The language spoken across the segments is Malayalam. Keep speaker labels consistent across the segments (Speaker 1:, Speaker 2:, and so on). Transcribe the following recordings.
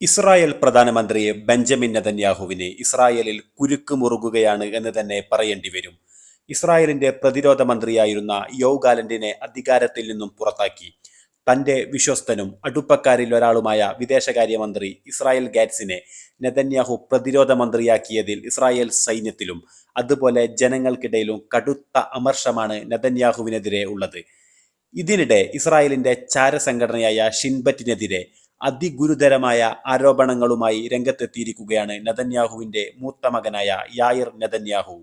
Speaker 1: ഇസ്രായേൽ പ്രധാനമന്ത്രി ബെഞ്ചമിൻ നെതന്യാഹുവിനെ ഇസ്രായേലിൽ കുരുക്ക് മുറുകുകയാണ് എന്ന് തന്നെ പറയേണ്ടി വരും. ഇസ്രായേലിന്റെ പ്രതിരോധ മന്ത്രിയായിരുന്ന യോ ഗാലന്റിനെ അധികാരത്തിൽ നിന്നും പുറത്താക്കി. തന്റെ വിശ്വസ്തനും അടുപ്പക്കാരിൽ ഒരാളുമായ വിദേശകാര്യമന്ത്രി ഇസ്രായേൽ ഗാറ്റ്സിനെ നെതന്യാഹു പ്രതിരോധ മന്ത്രിയാക്കിയതിൽ ഇസ്രായേൽ സൈന്യത്തിലും അതുപോലെ ജനങ്ങൾക്കിടയിലും കടുത്ത അമർഷമാണ് നെതന്യാഹുവിനെതിരെ ഉള്ളത്. ഇതിനിടെ ഇസ്രായേലിന്റെ ചാരസംഘടനയായ ഷിൻബറ്റിനെതിരെ അതിഗുരുതരമായ ആരോപണങ്ങളുമായി രംഗത്തെത്തിയിരിക്കുകയാണ് നെതന്യാഹുവിന്റെ മൂത്ത മകനായ യായിർ നെതന്യാഹു.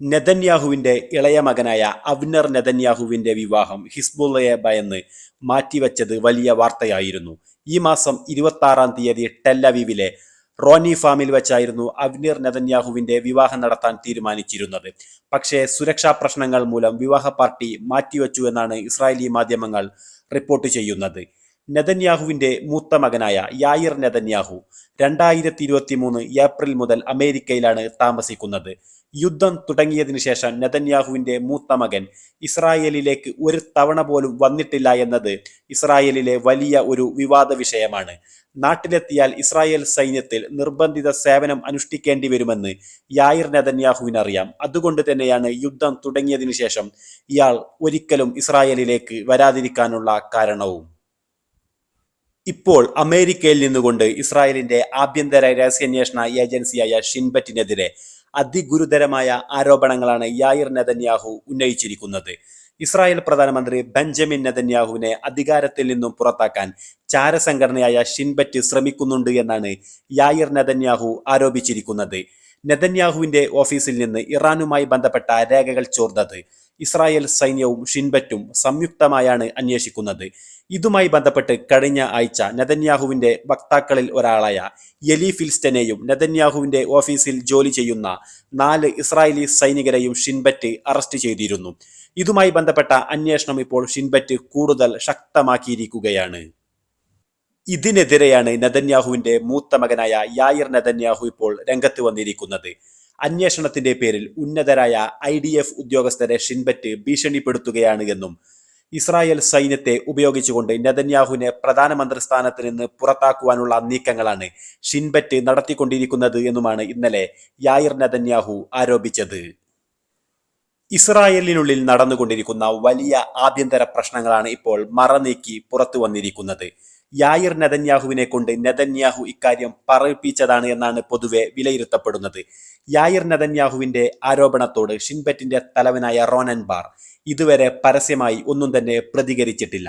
Speaker 1: നെതന്യാഹുവിന്റെ ഇളയ മകനായ അവ്നർ നെതന്യാഹുവിന്റെ വിവാഹം ഹിസ്ബുള്ളയെ ഭയന്ന് മാറ്റിവെച്ചത് വലിയ വാർത്തയായിരുന്നു. ഈ മാസം ഇരുപത്തി ആറാം തീയതി ടെല്ലവീവിലെ റോനി ഫാമിൽ വെച്ചായിരുന്നു അവ്നീർ നെതന്യാഹുവിന്റെ വിവാഹം നടത്താൻ തീരുമാനിച്ചിരുന്നത്. പക്ഷേ സുരക്ഷാ പ്രശ്നങ്ങൾ മൂലം വിവാഹ പാർട്ടി മാറ്റിവെച്ചു എന്നാണ് ഇസ്രായേലി മാധ്യമങ്ങൾ റിപ്പോർട്ട് ചെയ്യുന്നത്. നെതന്യാഹുവിന്റെ മൂത്ത മകനായ യായിർ നെതന്യാഹു രണ്ടായിരത്തി ഇരുപത്തി മൂന്ന് ഏപ്രിൽ മുതൽ അമേരിക്കയിലാണ് താമസിക്കുന്നത്. യുദ്ധം തുടങ്ങിയതിനു ശേഷം നെതന്യാഹുവിന്റെ മൂത്ത മകൻ ഇസ്രായേലിലേക്ക് ഒരു തവണ പോലും വന്നിട്ടില്ല എന്നത് ഇസ്രായേലിലെ വലിയ ഒരു വിവാദ വിഷയമാണ്. നാട്ടിലെത്തിയാൽ ഇസ്രായേൽ സൈന്യത്തിൽ നിർബന്ധിത സേവനം അനുഷ്ഠിക്കേണ്ടി വരുമെന്ന് യായിർ നെതന്യാഹുവിനറിയാം. അതുകൊണ്ട് തന്നെയാണ് യുദ്ധം തുടങ്ങിയതിനു ശേഷം ഇയാൾ ഒരിക്കലും ഇസ്രായേലിലേക്ക് വരാതിരിക്കാനുള്ള കാരണവും. ഇപ്പോൾ അമേരിക്കയിൽ നിന്നുകൊണ്ട് ഇസ്രായേലിന്റെ ആഭ്യന്തര രഹസ്യാന്വേഷണ ഏജൻസിയായ ഷിൻബറ്റിനെതിരെ അതിഗുരുതരമായ ആരോപണങ്ങളാണ് യായിർ നെതന്യാഹു ഉന്നയിച്ചിരിക്കുന്നത്. ഇസ്രായേൽ പ്രധാനമന്ത്രി ബെഞ്ചമിൻ നെതന്യാഹുവിനെ അധികാരത്തിൽ നിന്നും പുറത്താക്കാൻ ചാരസംഘടനയായ ഷിൻബറ്റ് ശ്രമിക്കുന്നുണ്ട് എന്നാണ് യായിർ നെതന്യാഹു ആരോപിച്ചിരിക്കുന്നത്. നെതന്യാഹുവിന്റെ ഓഫീസിൽ നിന്ന് ഇറാനുമായി ബന്ധപ്പെട്ട രേഖകൾ ചോർന്നത്. ഇസ്രായേൽ സൈന്യവും ഷിൻബറ്റും സംയുക്തമായാണ് അന്വേഷിക്കുന്നത്. ഇതുമായി ബന്ധപ്പെട്ട് കഴിഞ്ഞ ആഴ്ച നെതന്യാഹുവിന്റെ വക്താക്കളിൽ ഒരാളായ എലി ഫിൽസ്റ്റനെയും നെതന്യാഹുവിന്റെ ഓഫീസിൽ ജോലി ചെയ്യുന്ന നാല് ഇസ്രായേലി സൈനികരെയും ഷിൻബറ്റ് അറസ്റ്റ് ചെയ്തിരുന്നു. ഇതുമായി ബന്ധപ്പെട്ട അന്വേഷണം ഇപ്പോൾ ഷിൻബറ്റ് കൂടുതൽ ശക്തമാക്കിയിരിക്കുകയാണ്. ഇതിനെതിരെയാണ് നെതന്യാഹുവിന്റെ മൂത്ത മകനായ യായിർ നെതന്യാഹു ഇപ്പോൾ രംഗത്ത് വന്നിരിക്കുന്നത്. അന്വേഷണത്തിന്റെ പേരിൽ ഉന്നതരായ ഐ ഡി എഫ് ഉദ്യോഗസ്ഥരെ ഷിൻബറ്റ് ഭീഷണിപ്പെടുത്തുകയാണ് എന്നും ഇസ്രായേൽ സൈന്യത്തെ ഉപയോഗിച്ചുകൊണ്ട് നെതന്യാഹുവിനെ പ്രധാനമന്ത്രി സ്ഥാനത്ത് നിന്ന് പുറത്താക്കുവാനുള്ള നീക്കങ്ങളാണ് ഷിൻബറ്റ് നടത്തിക്കൊണ്ടിരിക്കുന്നത് എന്നുമാണ് ഇന്നലെ യായിർ നെതന്യാഹു ആരോപിച്ചത്. ഇസ്രായേലിനുള്ളിൽ നടന്നുകൊണ്ടിരിക്കുന്ന വലിയ ആഭ്യന്തര പ്രശ്നങ്ങളാണ് ഇപ്പോൾ മറനീക്കി പുറത്തു വന്നിരിക്കുന്നത്. യായിർ നെതന്യാഹുവിനെ കൊണ്ട് നെതന്യാഹു ഇക്കാര്യം പറയിപ്പിച്ചതാണ് എന്നാണ് പൊതുവെ വിലയിരുത്തപ്പെടുന്നത്. യായിർ നെതന്യാഹുവിന്റെ ആരോപണത്തോട് ഷിൻബറ്റിന്റെ തലവനായ റോനൻ ബാർ ഇതുവരെ പരസ്യമായി ഒന്നും തന്നെ പ്രതികരിച്ചിട്ടില്ല.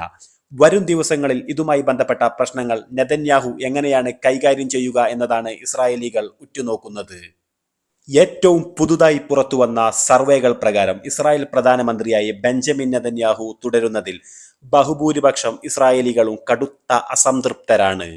Speaker 1: വരും ദിവസങ്ങളിൽ ഇതുമായി ബന്ധപ്പെട്ട പ്രശ്നങ്ങൾ നെതന്യാഹു എങ്ങനെയാണ് കൈകാര്യം ചെയ്യുക എന്നതാണ് ഇസ്രായേലികൾ ഉറ്റുനോക്കുന്നത്. ഏറ്റവും പുതുതായി പുറത്തുവന്ന സർവേകൾ പ്രകാരം ഇസ്രായേൽ പ്രധാനമന്ത്രിയായി ബെഞ്ചമിൻ നെതന്യാഹു തുടരുന്നതിൽ ബഹുഭൂരിപക്ഷം ഇസ്രായേലികളും കടുത്ത അസംതൃപ്തരാണ്.